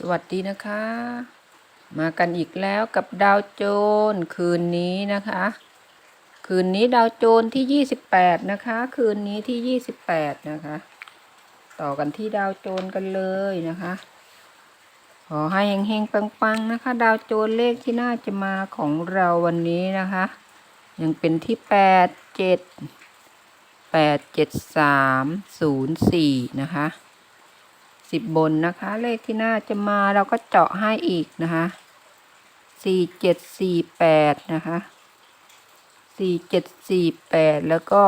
สวัสดีนะคะ มากันอีกแล้วกับดาวโจนคืนนี้นะคะ คืนนี้ดาวโจนที่ 28 นะคะ คืนนี้ที่ 28 นะคะ ต่อกันที่ดาวโจนกันเลยนะคะ ขอให้เฮงๆปังๆนะคะ ดาวโจนเลขที่น่าจะมาของเราวันนี้นะคะ ยังเป็นที่ 8 7 8 7 3 0 4 นะคะ สิบบนนะคะ เลขที่น่าจะมาเราก็เจาะให้อีกนะคะสี่เจ็ดสี่แปดนะคะสี่เจ็ดสี่แปดแล้วก็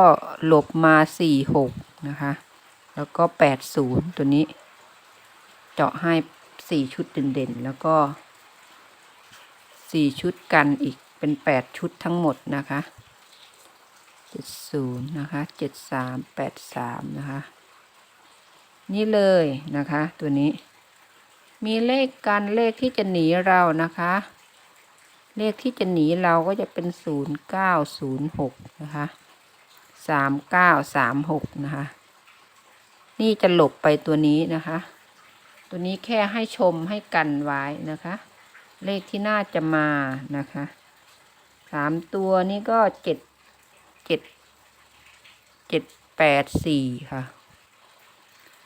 หลบมาสี่หกนะคะ แล้วก็แปดศูนย์ตัวนี้ เจาะให้สี่ชุดเด่นๆ แล้วก็สี่ชุดกันอีกเป็นแปดชุดทั้งหมดนะคะเจ็ดศูนย์นะคะเจ็ดสามแปดสามนะคะ นี่เลยนะคะ ตัวนี้ มีเลขกันเลขที่จะหนีเรานะคะ เลขที่จะหนีเราก็จะเป็นศูนย์เก้าศูนย์หกนะคะสามเก้าสามหกนะคะ นี่จะหลบไปตัวนี้นะคะ ตัวนี้แค่ให้ชมให้กันไว้นะคะ เลขที่น่าจะมานะคะสามตัวนี้ก็เจ็ดเจ็ดเจ็ดแปดสี่ค่ะ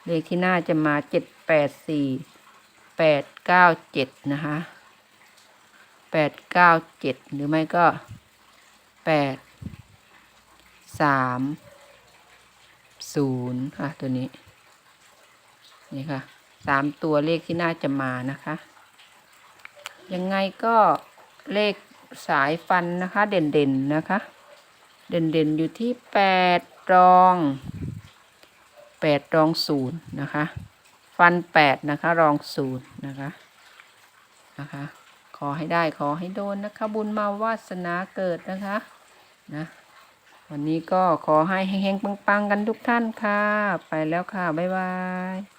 เลขที่น่าจะมาเจ็ดแปดสี่แปดเก้าเจ็ดนะคะแปดเก้าเจ็ดหรือไม่ก็แปดสามศูนย์ค่ะตัวนี้ นี่ค่ะสามตัวเลขที่น่าจะมานะคะ ยังไงก็เลขสายฟันนะคะ เด่นๆนะคะ เด่นๆอยู่ที่แปดรอง แปดรองศูนย์นะคะ ฟันแปดนะคะ รองศูนย์นะคะนะคะ ขอให้ได้ขอให้โดนนะคะ บุญมาวาสนาเกิดนะคะนะวันนี้ก็ขอให้เฮงๆปังๆกันทุกท่านค่ะ ไปแล้วค่ะ บ๊ายบาย